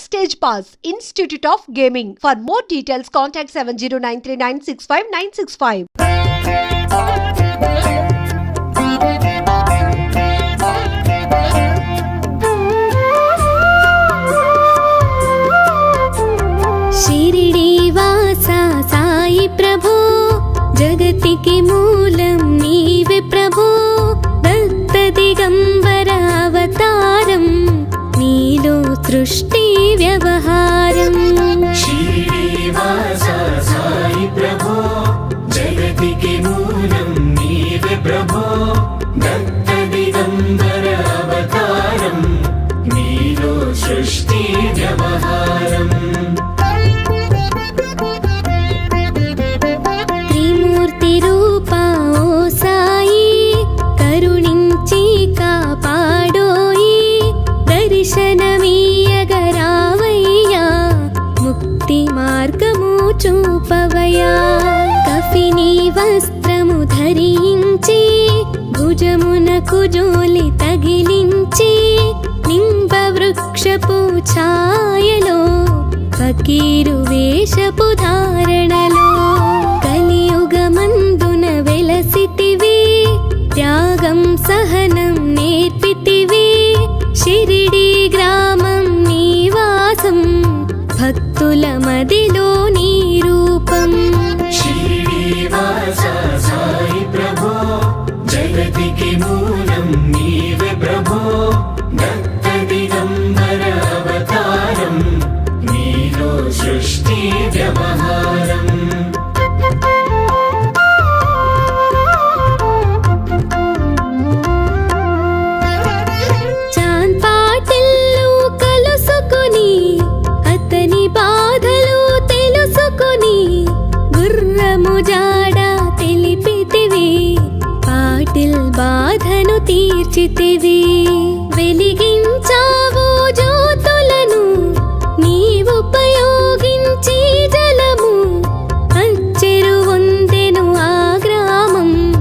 stage Pass, Institute of Gaming. For more details, contact 70939659665. Shirdi వాస సాయి ప్రభో జగతికి మూలం నీవే సృష్టి వ్యవహారం ధరించి భుజమునకు జోలి తగిలించి లింబ వృక్షపు ఛాయలో ఫకీరు వేషపు జగతికి మూలం చేతివి. వెలిగించావు జ్యోతులను. నీవుపయోగించి జలము. అచ్చెరు వందెను ఆ గ్రామం.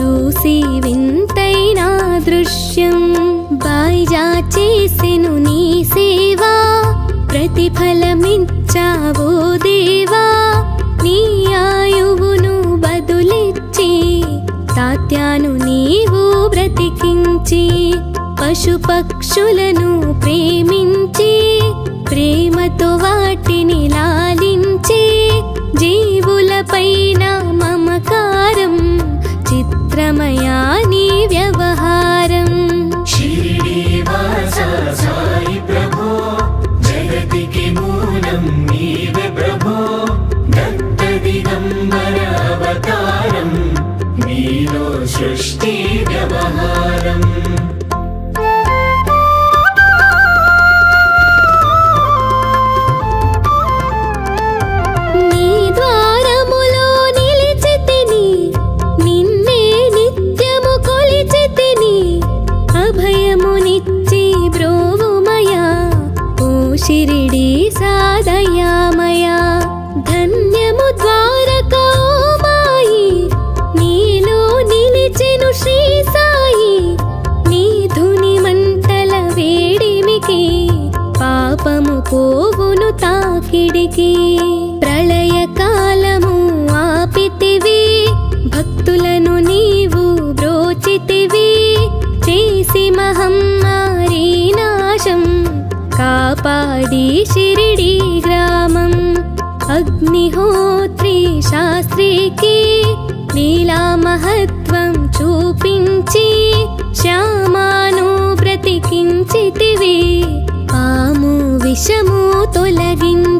చూసి వింతైన దృశ్యం. బాయిజా చేసెను నీ సేవా. ప్రతిఫలమిచ్చావో దేవా. నీ ఆయువును బదులిచ్చి తాత్యాను నీవు బ్రతికించి పశుపక్షులను ప్రేమించి ప్రేమతో వాటిని లాలించి జీవులపైన మమకారం చిత్రమయా నీ వ్యవహారం తాకిడికి ప్రళయ కాలము ఆపితివి. భక్తులను నీవు బ్రోచితివి. చేసి మహమ్మారి నాశం. కాపాడి షిరిడి గ్రామం. అగ్నిహోత్రి శాస్త్రికి నీలా మహత్వం చూపించి శ్యామాను బ్రతికించితివి. పాము విషము తొలగించి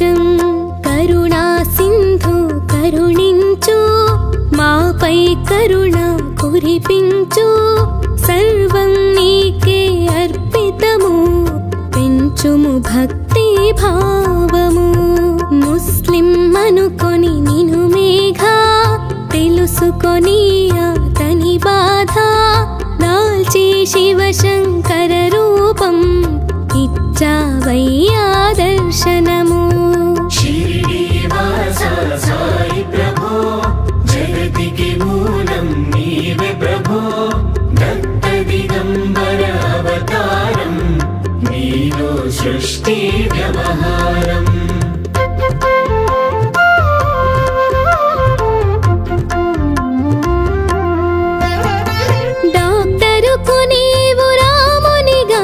దోషం కరుణా సింధు కరుణించు మాపై కరుణ కురిపించు సర్వం నీకే అర్పితము పెంచుము భక్తి భావము. ముస్లిం అనుకొని నిను మేఘా తెలుసుకొని అతని బాధ దాల్చి శివశంకర రూపం ఇచ్చావై భక్తి వ్యవహారం. డాక్టరుకు నీవు రామునిగా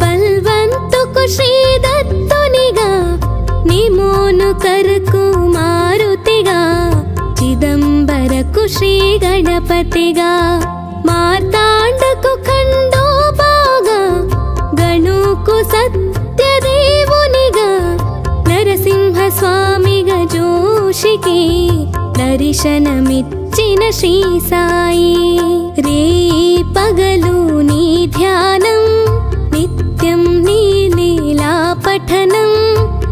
బల్వంతుకు శ్రీదత్తునిగా నిమోను కరకు మారుతిగా గణపతిగా మార్తా దర్శనమిచ్చిన శ్రీ సాయి. రే పగలు నీ ధ్యానం నిత్యం నీ లీలా పఠనం.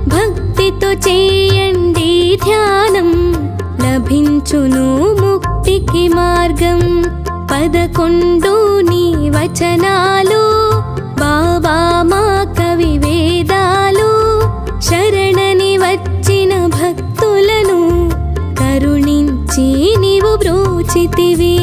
భక్తితో చేయండి ధ్యానం లభించును ముక్తికి మార్గం. పదకొండు నీ వచనాలు బాబా బ్రోచితివి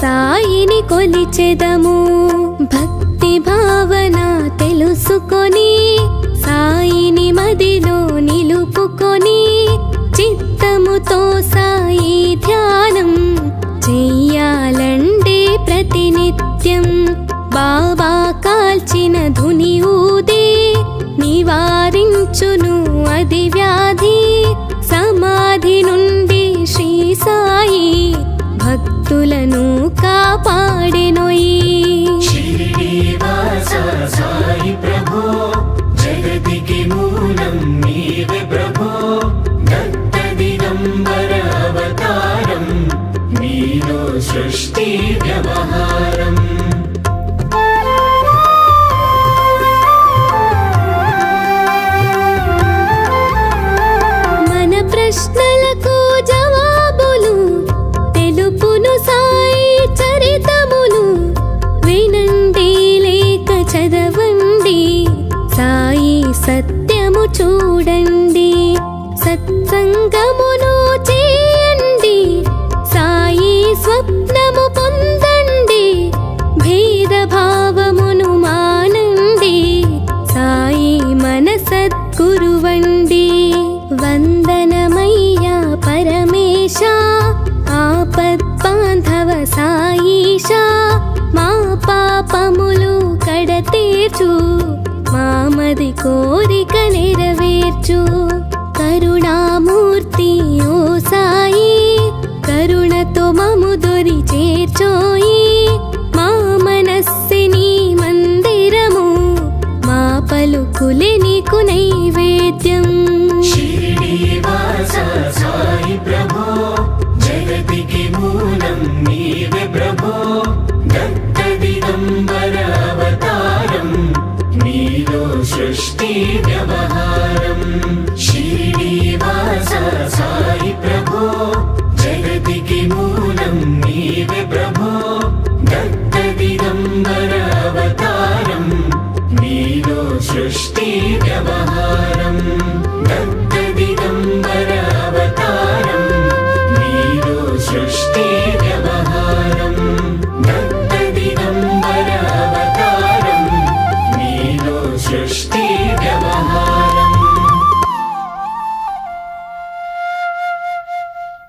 సాయిని కొలిచెదము. భక్తి భావన తెలుసుకొని భక్తులను కాపాడెనోయి. సాయి ప్రభో జగతికి మూలం నీవే ప్రభో. దత్త దిగంబర అవతారం నీలో సృష్టి వ్యవహారం. కడతీర్చు మామది కోరిక నెరవేర్చు. కరుణామూర్తి ఓ సాయి. కరుణతో మము దొరి చేర్చోయి. మా మనస్సిని మందిరము. మా పలుకులిని వ్యవహార